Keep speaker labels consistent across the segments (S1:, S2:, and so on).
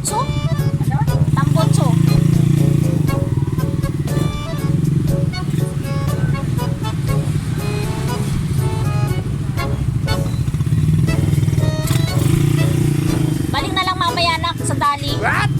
S1: tambutso? Tambutso. Balik na lang mamaya anak sa dali. What?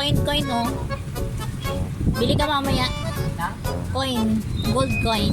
S1: coin coin oh. Bili ka mamaya. Coin. Gold coin.